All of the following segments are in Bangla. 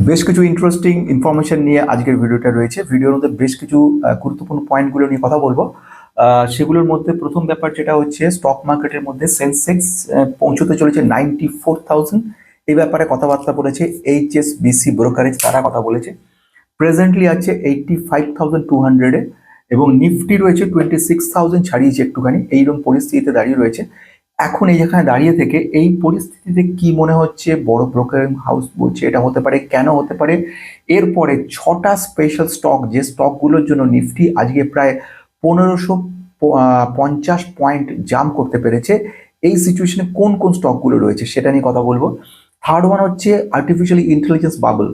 বেশ কিছু ইন্টারেস্টিং ইনফরমেশন নিয়ে আজকের ভিডিওটা রয়েছে। ভিডিওর মধ্যে বেশ কিছু গুরুত্বপূর্ণ পয়েন্টগুলো নিয়ে কথা বলব। সেগুলোর মধ্যে প্রথম ব্যাপার যেটা হচ্ছে স্টক মার্কেটের মধ্যে সেন্সেক্স পৌঁছতে চলেছে নাইনটি ফোর এই ব্যাপারে কথাবার্তা বলেছে এইচএসবিসি ব্রোকারেজ তারা কথা বলেছে। প্রেজেন্টলি আছে এইটটি ফাইভ থাউজেন্ড টু হান্ড্রেডে এবং নিফটি রয়েছে টোয়েন্টি সিক্স থাউজেন্ড ছাড়িয়েছে একটুখানি। এইরকম পরিস্থিতিতে দাঁড়িয়ে রয়েছে। এখন এই যেখানে দাঁড়িয়ে থেকে এই পরিস্থিতিতে কি মনে হচ্ছে, বড় ব্রোকারিং হাউস বলছে এটা হতে পারে, কেন হতে পারে? এরপরে ছটা স্পেশাল স্টক যে স্টকগুলোর জন্য নিফটি আজকে প্রায় পনেরোশো পঞ্চাশ পয়েন্ট জাম্প করতে পেরেছে। এই সিচুয়েশনে কোন কোন স্টকগুলো রয়েছে সেটা নিয়ে কথা বলব। থার্ড ওয়ান হচ্ছে আর্টিফিশিয়াল ইন্টেলিজেন্স বাবল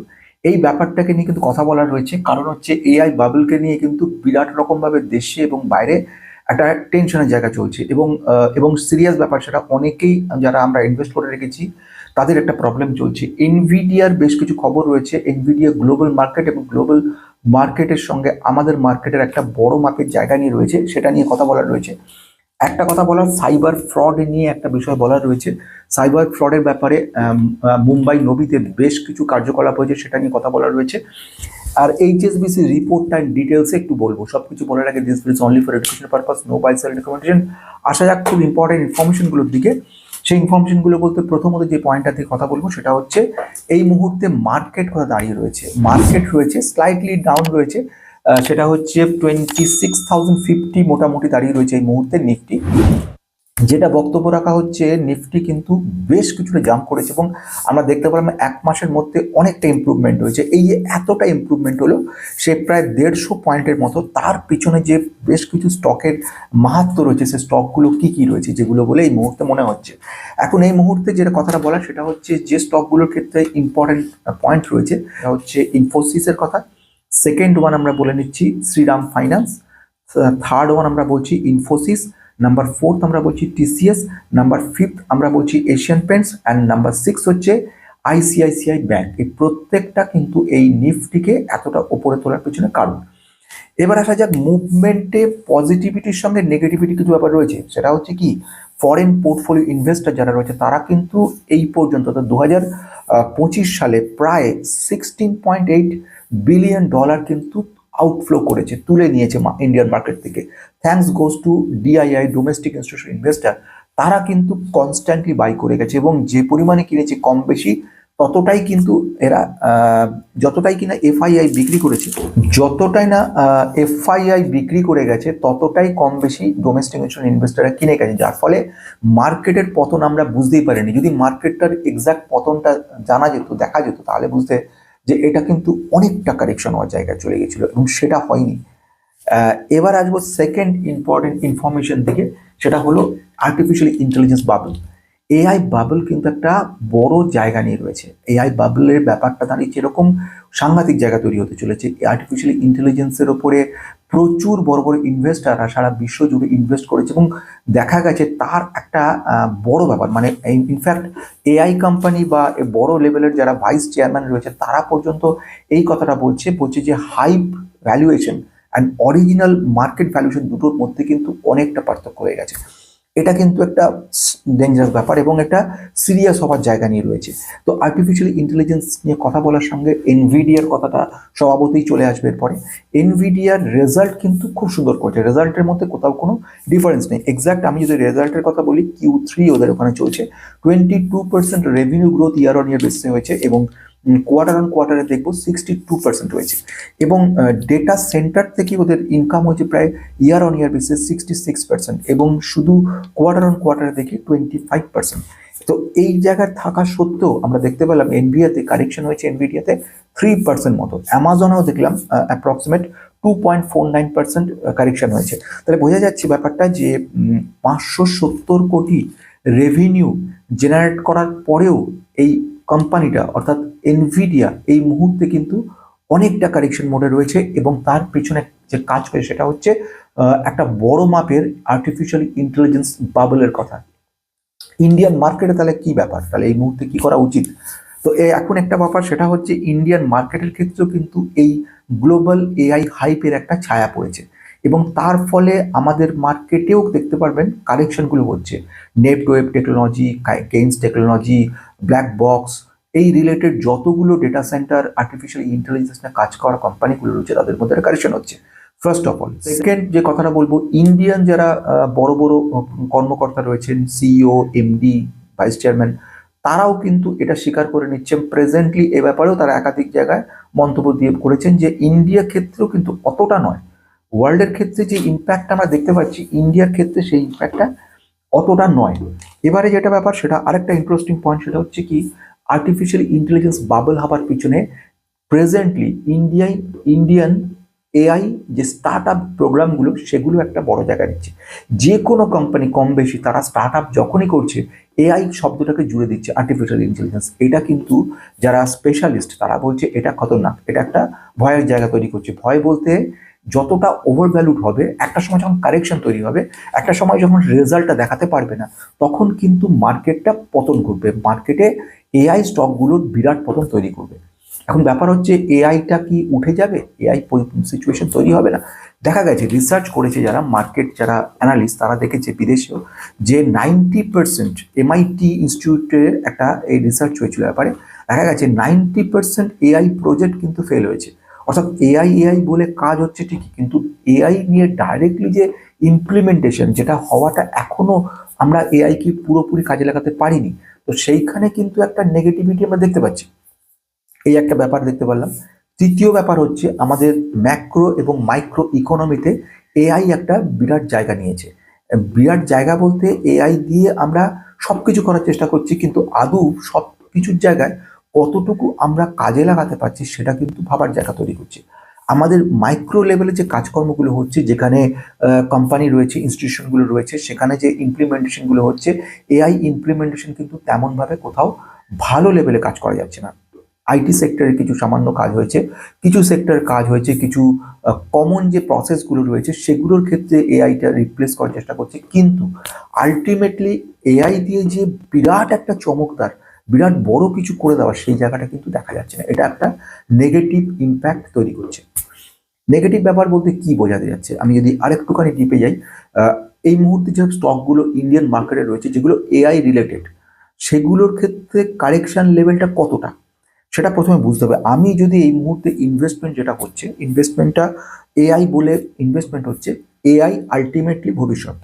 এই ব্যাপারটাকে নিয়ে কিন্তু কথা বলা রয়েছে। কারণ হচ্ছে এআই বাবলকে নিয়ে কিন্তু বিরাট রকমভাবে দেশে এবং বাইরে একটা টেনশনের জায়গা চলছে। এবং এবং সিরিয়াস ব্যাপার সেটা অনেকেই যারা আমরা ইনভেস্ট করে রেখেছি, তাদের একটা প্রবলেম চলছে। এনভিডিয়ার বেশ কিছু খবর রয়েছে। এনভিডিয়া গ্লোবাল মার্কেট এবং গ্লোবাল মার্কেটের সঙ্গে আমাদের মার্কেটের একটা বড় মাপের জায়গা নিয়ে রয়েছে, সেটা নিয়ে কথা বলার রয়েছে। একটা কথা বলার সাইবার ফ্রড নিয়ে একটা বিষয় বলার রয়েছে। সাইবার ফ্রডের ব্যাপারে মুম্বাই নবীতে বেশ কিছু কার্যকলাপ হয়েছে, সেটা নিয়ে কথা বলার রয়েছে। আর এইচএসবিসি রিপোর্ট রিপোর্টটা ডিটেলসে একটু বলব। সব কিছু বলে রাখে this is only for education purpose no buy sell recommendation আসা যাক খুব ইম্পর্টেন্ট ইনফরমেশনগুলোর দিকে। সেই ইনফরমেশনগুলো বলতে প্রথমত যে পয়েন্টটা থেকে কথা বলব, সেটা হচ্ছে এই মুহূর্তে মার্কেট কথা দাঁড়িয়ে রয়েছে? মার্কেট রয়েছে স্লাইটলি ডাউন রয়েছে সেটা হচ্ছে টোয়েন্টি সিক্স থাউজেন্ড ফিফটি মোটামুটি দাঁড়িয়ে রয়েছে এই মুহূর্তে নিফটি। যেটা বক্তব্য রাখা হচ্ছে নিফটি কিন্তু বেশ কিছুটা জাম্প করেছে এবং আমরা দেখতে পেলাম এক মাসের মধ্যে অনেকটা ইমপ্রুভমেন্ট হয়েছে। এই যে এতটা ইমপ্রুভমেন্ট হলো, সে প্রায় দেড়শো পয়েন্টের মতো। তার পিছনে যে বেশ কিছু স্টকের মাহাত্ম রয়েছে, সে স্টকগুলো কি কি রয়েছে যেগুলো বলে এই মুহূর্তে মনে হচ্ছে। এখন এই মুহূর্তে যেটা কথাটা বলা সেটা হচ্ছে যে স্টকগুলোর ক্ষেত্রে ইম্পর্টেন্ট পয়েন্ট রয়েছে হচ্ছে ইনফোসিসের কথা। সেকেন্ড ওয়ান আমরা বলে নিচ্ছি শ্রীরাম ফাইন্যান্স থার্ড ওয়ান আমরা বলছি ইনফোসিস নাম্বার ফোর্থ আমরা বলছি টিসিএস নাম্বার ফিফথ আমরা বলছি Asian paints and number six হচ্ছে আইসিআইসিআই ব্যাংক এই প্রত্যেকটা কিন্তু এই নিফটিকে এতটা ওপরে তোলার পেছনে কারণ। এবার আসা যাক মুভমেন্টে পজিটিভিটির সঙ্গে নেগেটিভিটি কিছু ব্যাপার রয়েছে। সেটা হচ্ছে কি ফরেন পোর্টফোলিও ইনভেস্টর যারা রয়েছে, তারা কিন্তু এই পর্যন্ত দু হাজার পঁচিশ সালে প্রায় sixteen point eight billion dollar কিন্তু আউটফ্লো করেছে, তুলে নিয়েছে ইন্ডিয়ান মার্কেট থেকে। Thanks goes to DII domestic institution investor তারা কিন্তু কনস্ট্যান্টলি বাই করে গেছে এবং যে পরিমাণে কিনেছে কম বেশি, ততটাই কিন্তু এরা যতটাই কিনা এফআইআই বিক্রি করেছে, যতটাই না এফআইআই বিক্রি করে গেছে, ততটাই কম বেশি ডোমেস্টিক ইনভেস্টাররা কিনে গেছে। যার ফলে মার্কেটের পতন আমরা বুঝতেই পারিনি। যদি মার্কেটটার এক্সাক্ট পতনটা জানা যেত, দেখা যেত, তাহলে বুঝতে যে এটা কিন্তু অনেকটা কারেকশন হওয়ার জায়গায় চলে গেছিল এবং সেটা হয়নি। এবার আসব সেকেন্ড ইম্পর্টেন্ট ইনফরমেশন থেকে সেটা হলো artificial intelligence bubble AI bubble কিন্তু একটা বড় জায়গা নিয়ে রয়েছে। এআই বাবলের ব্যাপারটা দাঁড়িয়ে যেরকম সাংঘাতিক জায়গা তৈরি হতে চলেছে। আর্টিফিশিয়াল ইন্টেলিজেন্সের ওপরে প্রচুর বড় বড় ইনভেস্টাররা সারা বিশ্ব জুড়ে ইনভেস্ট করেছে এবং দেখা গেছে তার একটা বড় ব্যাপার। মানে ইনফ্যাক্ট এআই কোম্পানি বা বড় লেভেলের যারা ভাইস চেয়ারম্যান রয়েছে, তারা পর্যন্ত এই কথাটা বলছে বলছে যে hype valuation and original market valuation দুটোর মধ্যে কিন্তু অনেকটা পার্থক্য হয়ে গেছে। এটা কিন্তু একটা ডেঞ্জারাস ব্যাপার এবং একটা সিরিয়াস হওয়ার জায়গা নিয়ে রয়েছে। তো আর্টিফিশিয়াল ইন্টেলিজেন্স নিয়ে কথা বলার সঙ্গে এনভিডিয়ার কথাটা স্বভাবতই চলে আসবে এরপরে। এনভিডিয়ার রেজাল্ট কিন্তু খুব সুন্দর করেছে। রেজাল্টের মধ্যে কোথাও কোনো ডিফারেন্স নেই। এক্সাক্ট আমি যদি রেজাল্টের কথা বলি কিউ থ্রি ওদের ওখানে চলছে। Twenty two percent revenue growth year on year বেসিসে হয়েছে এবং কোয়ার্টার অন কোয়ার্টারে দেখব সিক্সটি টু পার্সেন্ট হয়েছে। এবং ডেটা সেন্টার থেকে ওদের ইনকাম হয়েছে প্রায় year on year basis sixty six percent এবং শুধু কোয়ার্টার অন কোয়ার্টারে দেখি টোয়েন্টি ফাইভ পার্সেন্ট তো এই জায়গায় থাকা সত্ত্বেও আমরা দেখতে পেলাম এনবিআতে কারেকশন হয়েছে এনবিডিয়াতে থ্রি পার্সেন্ট মতো। অ্যামাজনেও দেখলাম approximate two point four nine percent correction হয়েছে। তাহলে বোঝা যাচ্ছে ব্যাপারটা যে পাঁচশো সত্তর কোটি রেভিনিউ জেনারেট করার পরেও এই কোম্পানিটা, অর্থাৎ এনভিডিয়া এই মুহূর্তে কিন্তু অনেকটা কারেকশন মোডে রয়েছে এবং তার পিছনে যে কাজ করে সেটা হচ্ছে একটা বড় মাপের আর্টিফিশিয়াল ইন্টেলিজেন্স বাবলের কথা। ইন্ডিয়ান মার্কেটে তাহলে কি ব্যাপার? তাহলে এই মুহূর্তে কি করা উচিত? তো এখন একটা ব্যাপার, সেটা হচ্ছে ইন্ডিয়ান মার্কেটের ক্ষেত্রেও কিন্তু এই গ্লোবাল এআই হাইপের একটা ছায়া পড়েছে। এবং তার ফলে আমাদের মার্কেটেও দেখতে পারবেন কারেকশনগুলো হচ্ছে। Net web technology Kaynes technology black box এই রিলেটেড যতগুলো ডেটা সেন্টার আর্টিফিশিয়াল ইন্টেলিজেন্স কাজ করা কোম্পানিগুলো রয়েছে, তাদের মধ্যে কারেকশন হচ্ছে। ফার্স্ট অফ অল সেকেন্ড যে কথাটা বলব ইন্ডিয়ান যারা বড় বড় কর্মকর্তা রয়েছেন সিইও এমডি ভাইস চেয়ারম্যান তারাও কিন্তু এটা স্বীকার করে নিচ্ছেন। প্রেজেন্টলি এ ব্যাপারেও তারা একাধিক জায়গায় মন্তব্য দিয়ে করেছেন যে ইন্ডিয়া ক্ষেত্রেও কিন্তু অতটা নয়। ওয়ার্ল্ডের ক্ষেত্রে যে ইম্প্যাক্ট আমরা দেখতে পাচ্ছি ইন্ডিয়ার ক্ষেত্রে সেই ইম্প্যাক্টটা অতটা নয়। এবারে যেটা ব্যাপার, সেটা আরেকটা ইন্টারেস্টিং পয়েন্ট সেটা হচ্ছে কি আর্টিফিশিয়াল ইন্টেলিজেন্স বাবল হবার পিছনে প্রেজেন্টলি ইন্ডিয়ায় ইন্ডিয়ান এআই যে স্টার্ট আপ প্রোগ্রামগুলো সেগুলো একটা বড় জায়গা নিচ্ছে যে কোনো কোম্পানি কম বেশি, তারা স্টার্ট আপ যখনই করছে এআই শব্দটাকে জুড়ে দিচ্ছে আর্টিফিশিয়াল ইন্টেলিজেন্স এটা কিন্তু যারা স্পেশালিস্ট তারা বলছে এটা খতরনাক, এটা একটা ভয়ের জায়গা তৈরি করছে। ভয় বলতে যতটা ওভারভ্যালুড হবে, একটা সময় যখন কারেকশন তৈরি হবে, একটা সময় যখন রেজাল্টটা দেখাতে পারবে না, তখন কিন্তু মার্কেটটা পতন ঘটবে। মার্কেটে এআই স্টকগুলোর বিরাট পতন তৈরি করবে। এখন ব্যাপার হচ্ছে এআইটা কি উঠে যাবে? এআই সিচুয়েশন তৈরি হবে না। দেখা গেছে রিসার্চ করেছে যারা মার্কেট যারা অ্যানালিস্ট তারা দেখেছে বিদেশেও যে নাইনটি পার্সেন্ট এমআইটি ইনস্টিটিউটের একটা এই রিসার্চ হয়েছিল ব্যাপারে। দেখা গেছে নাইনটি পার্সেন্ট এআই প্রজেক্ট কিন্তু ফেল হয়েছে। অর্থাৎ এআই এআই বলে কাজ হচ্ছে ঠিকই, কিন্তু এআই নিয়ে ডাইরেক্টলি যে ইমপ্লিমেন্টেশন যেটা হওয়াটা এখনও আমরা এআই কি পুরোপুরি কাজে লাগাতে পারিনি, তো সেইখানে কিন্তু একটা নেগেটিভিটি আমরা দেখতে পাচ্ছি। এই একটা ব্যাপার দেখতে পারলাম। তৃতীয় ব্যাপার হচ্ছে আমাদের ম্যাক্রো এবং মাইক্রো ইকোনমিতে এআই একটা বিরাট জায়গা নিয়েছে। বিরাট জায়গা বলতে এআই দিয়ে আমরা সব কিছু করার চেষ্টা করছি, কিন্তু আদৌ সব কিছুর জায়গায় কতটুকু আমরা কাজে লাগাতে পারছি সেটা কিন্তু ভাবার জায়গা তৈরি করছে। আমাদের মাইক্রো লেভেলে যে কাজকর্মগুলো হচ্ছে, যেখানে কোম্পানি রয়েছে ইনস্টিটিউশনগুলো রয়েছে, সেখানে যে ইমপ্লিমেন্টেশনগুলো হচ্ছে এআই ইমপ্লিমেন্টেশন কিন্তু তেমনভাবে কোথাও ভালো লেভেলে কাজ করা যাচ্ছে না। আইটি সেক্টরে কিছু সামান্য কাজ হয়েছে, কিছু সেক্টরের কাজ হয়েছে, কিছু কমন যে প্রসেসগুলো রয়েছে, সেগুলোর ক্ষেত্রে এআইটা রিপ্লেস করার চেষ্টা করছে। কিন্তু আলটিমেটলি এআই দিয়ে যে বিরাট একটা চমকদার বিরাট বড় কিছু করে দেওয়া, সেই জায়গাটা কিন্তু দেখা যাচ্ছে না। এটা একটা নেগেটিভ ইম্প্যাক্ট তৈরি করছে। নেগেটিভ ব্যাপার বলতে কি বোঝাতে যাচ্ছে? আমি যদি আরেকটুখানি ডিপে যাই এই মুহূর্তে যে স্টকগুলো ইন্ডিয়ান মার্কেটে রয়েছে, যেগুলো এআই রিলেটেড সেগুলোর ক্ষেত্রে কারেকশন লেভেলটা কতটা? সেটা প্রথমে বুঝতে হবে। আমি যদি এই মুহূর্তে ইনভেস্টমেন্ট যেটা হচ্ছে ইনভেস্টমেন্টটা এআই বলে ইনভেস্টমেন্ট হচ্ছে এআই আলটিমেটলি ভবিষ্যৎ।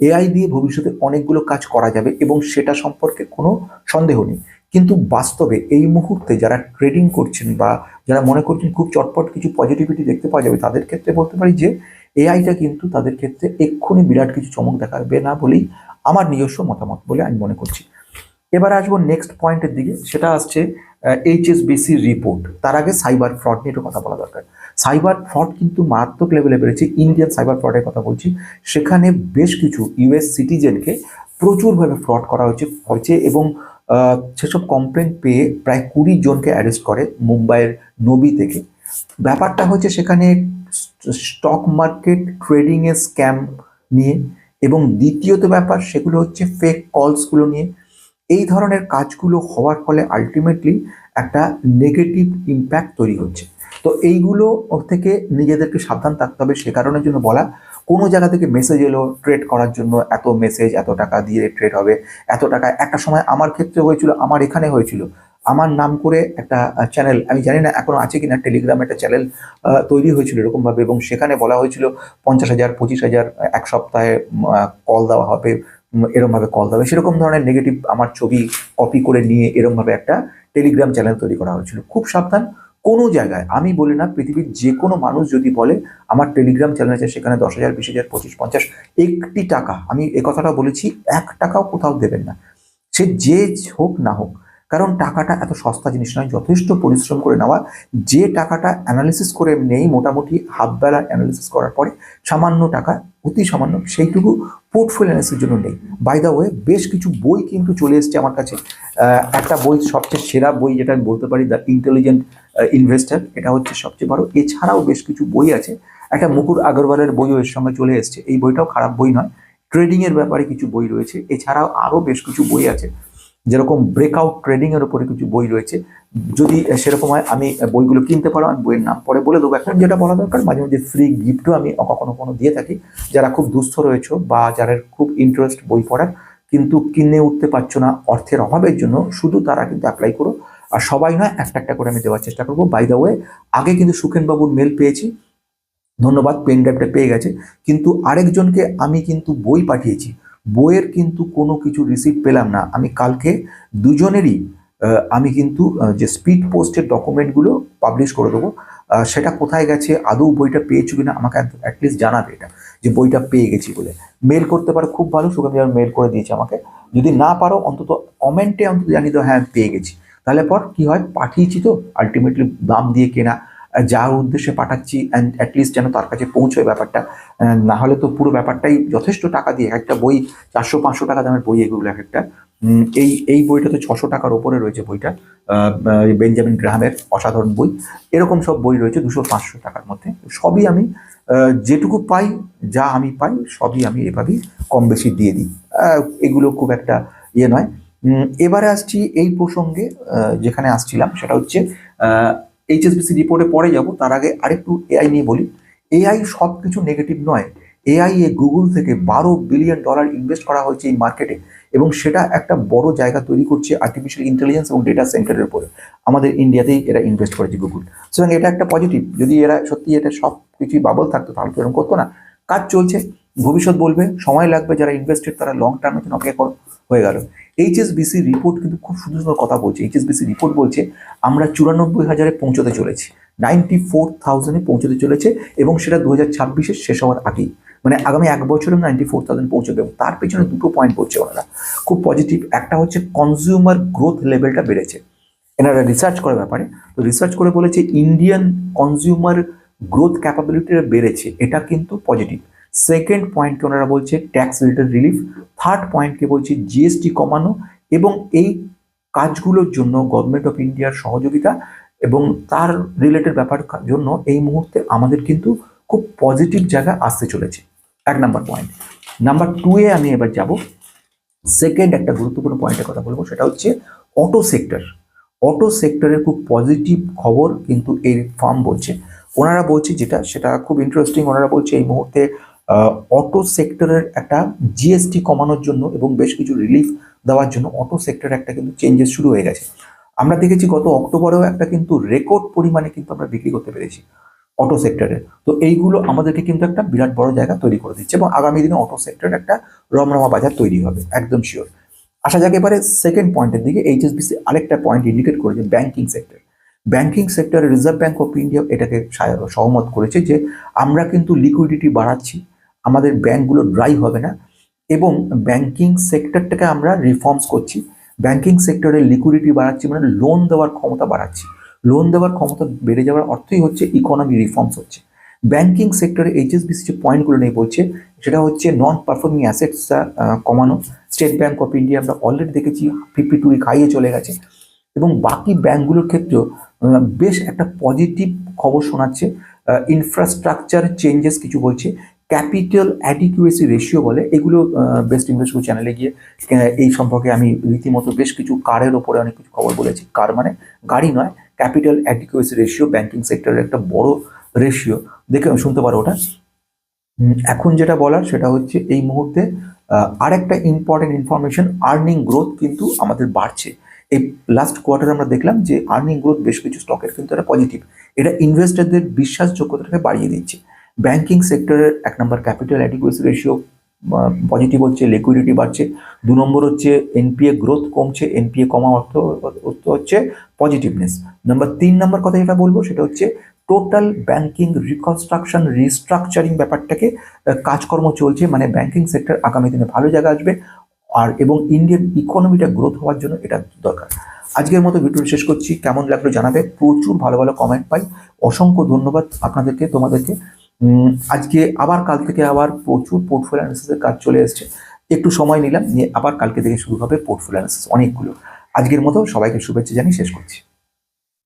এআই দিয়ে ভবিষ্যতে অনেকগুলো কাজ করা যাবে এবং সেটা সম্পর্কে কোনো সন্দেহ নেই। কিন্তু বাস্তবে এই মুহূর্তে যারা ট্রেডিং করছেন বা যারা মনে করছেন খুব চটপট কিছু পজিটিভিটি দেখতে পাওয়া যাবে, তাদের ক্ষেত্রে বলতে পারি যে এআইটা কিন্তু তাদের ক্ষেত্রে এক্ষুনি বিরাট কিছু চমক দেখাবে না বলেই আমার নিজস্ব মতামত বলে আমি মনে করছি। এবার আসব নেক্সট পয়েন্টের দিকে, সেটা আসছে এইচএসবিসি রিপোর্ট তার আগে সাইবার ফ্রড নিয়ে কথা বলা দরকার। সাইবার ফ্রড কিন্তু মারাত্মক লেভেলে বেড়েছে। ইন্ডিয়ান সাইবার ফ্রডের কথা বলছি। সেখানে বেশ কিছু ইউএস সিটিজেনকে প্রচুরভাবে ফ্রড করা হয়েছে হয়েছে এবং সেসব কমপ্লেন পেয়ে প্রায় কুড়ি জনকে অ্যারেস্ট করে মুম্বাইয়ের নবী থেকে। ব্যাপারটা হচ্ছে সেখানে স্টক মার্কেট ট্রেডিংয়ের স্ক্যাম নিয়ে এবং দ্বিতীয়ত ব্যাপার সেগুলো হচ্ছে ফেক কলসগুলো নিয়ে। এই ধরনের কাজগুলো হওয়ার ফলে আলটিমেটলি একটা নেগেটিভ ইম্প্যাক্ট তৈরি হচ্ছে। তো এইগুলো থেকে নিজেদেরকে সাবধান থাকতে হবে সে কারণের জন্য বলা, কোনো জায়গা থেকে মেসেজ এলো ট্রেড করার জন্য এত মেসেজ এত টাকা দিয়ে ট্রেড হবে, এত টাকা। একটা সময় আমার ক্ষেত্রে হয়েছিল, আমার এখানে হয়েছিল। আমার নাম করে একটা চ্যানেল আমি জানি না এখনও আছে কিনা টেলিগ্রামে একটা চ্যানেল তৈরি হয়েছিল এরকমভাবে এবং সেখানে বলা হয়েছিল, পঞ্চাশ হাজার, পঁচিশ হাজার, এক সপ্তাহে কল দেওয়া হবে এরমভাবে কল দেবে সেরকম ধরনের নেগেটিভ আমার ছবি কপি করে নিয়ে এরমভাবে একটা টেলিগ্রাম চ্যানেল তৈরি করা হয়েছিল। খুব সাবধান। কোনো জায়গায়, আমি বলি না পৃথিবীর যে কোনো মানুষ যদি বলে, আমার টেলিগ্রাম চ্যানেল আছে, সেখানে দশ হাজার, বিশ হাজার, পঁচিশ, পঞ্চাশ, একটি টাকা, আমি এ কথাটা বলেছি, এক টাকাও কোথাও দেবেন না। সে যে হোক না হোক কারণ টাকাটা এত সস্তা জিনিস নয়, যথেষ্ট পরিশ্রম করে নেওয়া। যে টাকাটা অ্যানালিসিস করে নেই মোটামুটি হাফ বেলা অ্যানালিসিস করার পরে, সামান্য টাকা, অতি সামান্য, সেইটুকু পোর্টফোলিও অ্যানালিসিসের জন্য নেই। বাই দ্য ওয়ে বেশ কিছু বই কিন্তু চলে এসছে আমার কাছে। একটা বই, সবচেয়ে সেরা বই যেটা আমি বলতে পারি দ্য ইন্টেলিজেন্ট ইনভেস্টার এটা হচ্ছে সবচেয়ে বড় এছাড়াও বেশ কিছু বই আছে। একটা মুকুর আগরওয়ালের বইও এর সঙ্গে চলে এসেছে। এই বইটাও খারাপ বই নয়। ট্রেডিংয়ের ব্যাপারে কিছু বই রয়েছে। এছাড়াও আরও বেশ কিছু বই আছে। যেরকম ব্রেকআউট ট্রেডিং এর উপরে কিছু বই রয়েছে, যদি সেরকম হয় আমি বইগুলো কিনতে পারো, আমি বইয়ের নাম পরে বলে দেবো। একটা যেটা বলা দরকার, মাঝে মাঝে ফ্রি গিফটও আমি কখনো কখনো দিয়ে থাকি। যারা খুব দুস্থ রয়েছে বা যারা খুব ইন্টারেস্ট বই পড়ার, কিন্তু কিনে উঠতে পারছ না অর্থের অভাবের জন্য, শুধু তারা কিন্তু অ্যাপ্লাই করো। আর সবাই নয়, একটা একটা করে আমি দেওয়ার চেষ্টা করব। বাই দ্য ওয়ে আগে কিন্তু সুখেনবাবুর মেল পেয়েছি। ধন্যবাদ পেন ড্রাইভটা পেয়ে গেছে। কিন্তু আরেকজনকে আমি কিন্তু বই পাঠিয়েছি। বইয়ের কিন্তু কোনো কিছু রিসিপ্ট পেলাম না। আমি কালকে দুজনেরই আমি কিন্তু যে স্পিড পোস্টের ডকুমেন্টগুলো পাবলিশ করে দেবো সেটা কোথায় গেছে, আদৌ বইটা পেয়েছ কিনা, আমাকে অ্যাটলিস্ট জানাবে এটা, যে বইটা পেয়ে গেছি বলে। মেল করতে পারো, খুব ভালো সুগন্ধি মেল করে দিয়েছে আমাকে। যদি না পারো, অন্তত কমেন্টে অন্তত জানিয়ে দাও হ্যাঁ পেয়ে গেছি। তাহলে পর কি হয়, পাঠিয়েছি তো আলটিমেটলি দাম দিয়ে কেনা যার উদ্দেশ্যে পাঠাচ্ছি অ্যান্ড অ্যাটলিস্ট যেন তার কাছে পৌঁছয় ব্যাপারটা। না হলে তো পুরো ব্যাপারটাই যথেষ্ট টাকা দিয়ে, একটা বই, চারশো, পাঁচশো টাকা দামের বই এগুলো এক একটা। এই এই বইটা তো ছশো টাকার ওপরে রয়েছে বইটা। বেঞ্জামিন গ্রাহামের অসাধারণ বই। এরকম সব বই রয়েছে দুশো, পাঁচশো টাকার মধ্যে। সবই আমি যেটুকু পাই, যা আমি পাই, সবই আমি এভাবেই কম বেশি দিয়ে দিই। এগুলো খুব একটা ইয়ে নয়। এবারে আসছি এই প্রসঙ্গে যেখানে আসছিলাম, সেটা হচ্ছে এইচএসবিসি রিপোর্টে পরে যাব। তার আগে আরেকটু এআই নিয়ে বলি। এআই সব কিছু নেগেটিভ নয়। এআই এ গুগল থেকে বারো বিলিয়ন ডলার ইনভেস্ট করা হয়েছে এই মার্কেটে এবং সেটা একটা বড় জায়গা তৈরি করছে আর্টিফিশিয়াল ইন্টেলিজেন্স এবং ডেটা সেন্টারের উপরে। আমাদের ইন্ডিয়াতেই এরা ইনভেস্ট করেছে গুগল সুতরাং এটা একটা পজিটিভ যদি এরা সত্যি এটা সব কিছুই বাবল থাকতো তাহলে তো এরকম করতো না। কাজ চলছে, ভবিষ্যৎ বলবে, সময় লাগবে, যারা ইনভেস্টেড তারা লং টার্মের জন্য অপেক্ষা হয়ে গেল। এইচএসবিসি রিপোর্ট কিন্তু খুব সুন্দর সুন্দর কথা বলছে। এইচএসবিসি রিপোর্ট বলছে, আমরা চুরানব্বই হাজারে পৌঁছতে চলেছি। নাইনটি ফোর থাউজেন্ডে পৌঁছতে চলেছে এবং সেটা দু হাজার শেষ হওয়ার আগেই। মানে আগামী এক বছরে নাইনটি ফোর থাউজেন্ড পৌঁছবে এবং তার পেছনে দুটো পয়েন্ট বলছে ওনারা। খুব পজিটিভ একটা হচ্ছে কনজিউমার গ্রোথ লেভেলটা বেড়েছে। এনারা রিসার্চ করার ব্যাপারে। তো রিসার্চ করে বলেছে ইন্ডিয়ান কনজিউমার গ্রোথ ক্যাপাবিলিটিটা বেড়েছে। এটা কিন্তু পজিটিভ সেকেন্ড পয়েন্টকে ওনারা বলছে ট্যাক্স রিলেটেড রিলিফ থার্ড পয়েন্টকে বলছে জিএসটি কমানো এবং এই কাজগুলোর জন্য গভর্নমেন্ট অফ ইন্ডিয়ার সহযোগিতা এবং তার রিলেটেড ব্যাপার জন্য এই মুহূর্তে আমাদের কিন্তু খুব পজিটিভ জায়গা আসতে চলেছে। এক নাম্বার পয়েন্ট নাম্বার টু এ আমি এবার যাব। সেকেন্ড একটা গুরুত্বপূর্ণ পয়েন্টের কথা বলব, সেটা হচ্ছে অটো সেক্টর অটো সেক্টরের খুব পজিটিভ খবর কিন্তু এই ফার্ম বলছে। ওনারা বলছে যেটা, সেটা খুব ইন্টারেস্টিং ওনারা বলছে এই মুহূর্তে অটো সেক্টরের একটা জিএসটি কমানোর জন্য এবং বেশ কিছু রিলিফ দেওয়ার জন্য অটো সেক্টরে একটা কিন্তু চেঞ্জেস শুরু হয়ে গেছে। আমরা দেখেছি গত অক্টোবরেও একটা কিন্তু রেকর্ড পরিমাণে কিন্তু আমরা বিক্রি করতে পেরেছি অটো সেক্টরে তো এইগুলো আমাদেরকে কিন্তু একটা বিরাট বড় জায়গা তৈরি করে দিচ্ছে এবং আগামী দিনে অটো সেক্টরের একটা রমরমা বাজার তৈরি হবে, একদম শিওর আসা যাক এবারে সেকেন্ড পয়েন্টের দিকে, এইচএসবিসি আরেকটা পয়েন্ট ইন্ডিকেট করেছে ব্যাংকিং সেক্টর ব্যাংকিং সেক্টরে রিজার্ভ ব্যাঙ্ক অফ ইন্ডিয়া এটাকে সহমত করেছে যে আমরা কিন্তু লিকুইডিটি বাড়াচ্ছি, আমাদের ব্যাংকগুলো ড্রাই হবে না এবং ব্যাংকিং সেক্টরটাকে আমরা রিফর্মস করছি। ব্যাংকিং সেক্টরে লিকুইডিটি বাড়াচ্ছি মানে লোন দেওয়ার ক্ষমতা বাড়াচ্ছি। লোন দেওয়ার ক্ষমতা বেড়ে যাওয়ার অর্থই হচ্ছে ইকোনমি রিফর্মস হচ্ছে। ব্যাংকিং সেক্টরে এইচএসবিসি যে পয়েন্টগুলো নিয়ে বলছে, সেটা হচ্ছে নন পারফর্মিং অ্যাসেটসটা কমানো। স্টেট ব্যাংক অফ ইন্ডিয়া আমরা অলরেডি দেখেছি ফিফটি টু খাইয়ে চলে গেছে। এবং বাকি ব্যাংকগুলোর ক্ষেত্রেও বেশ একটা পজিটিভ খবর শোনাচ্ছে। ইনফ্রাস্ট্রাকচার চেঞ্জেস কিছু বলছে। ক্যাপিটাল অ্যাডিকুয়েসি রেশিও বলে, এগুলো বেস্ট ইনভেস্টমেন্ট চ্যানেলে গিয়ে এই সম্পর্কে আমি রীতিমতো বেশ কিছু কারের ওপরে অনেক কিছু খবর বলেছি। কার মানে? গাড়ি নয়, ক্যাপিটাল অ্যাডিকুয়েসি রেশিও ব্যাংকিং সেক্টরের একটা বড় রেশিও। দেখে শুনতে পারো ওটা। এখন যেটা বলার, সেটা হচ্ছে এই মুহূর্তে আরেকটা ইম্পর্টেন্ট ইনফরমেশন আর্নিং গ্রোথ কিন্তু আমাদের বাড়ছে। এই লাস্ট কোয়ার্টারে আমরা দেখলাম যে আর্নিং গ্রোথ বেশ কিছু স্টকের কিন্তু এটা পজিটিভ এটা ইনভেস্টরদের বিশ্বাসযোগ্যতাকে বাড়িয়ে দিচ্ছে। ব্যাংকিং সেক্টরের এক নম্বর ক্যাপিটাল অ্যাডিকুয়েসি রেশিও পজিটিভ হচ্ছে লিকুইডিটি বাড়ছে। দু নম্বর হচ্ছে এনপিএ গ্রোথ কমছে এনপিএ কমা অর্থ অর্থ হচ্ছে পজিটিভনেস নাম্বার তিন নম্বর কথা যেটা বলব, সেটা হচ্ছে টোটাল ব্যাংকিং রিকনস্ট্রাকশন রিস্ট্রাকচারিং ব্যাপারটাকে কাজকর্ম চলছে মানে ব্যাংকিং সেক্টর আগামী দিনে ভালো জায়গা আসবে। আর, এবং ইন্ডিয়ান ইকোনমিটা গ্রোথ হওয়ার জন্য এটা দরকার। আজকের মতো ভিডিও শেষ করছি। কেমন লাগল জানাবে। প্রচুর ভালো ভালো কমেন্ট পাই। অসংখ্য ধন্যবাদ আপনাদেরকে, তোমাদেরকে। আজকে আবার কাল থেকে আবার প্রচুর পোর্টফোলিও অ্যানালিসিসের কাজ চলে এসছে। একটু সময় নিলাম, নিয়ে আবার কালকে থেকে শুরু হবে পোর্টফোলিও অ্যানালিসিস অনেকগুলো। আজকের মতো সবাইকে শুভেচ্ছা জানিয়ে শেষ করছি।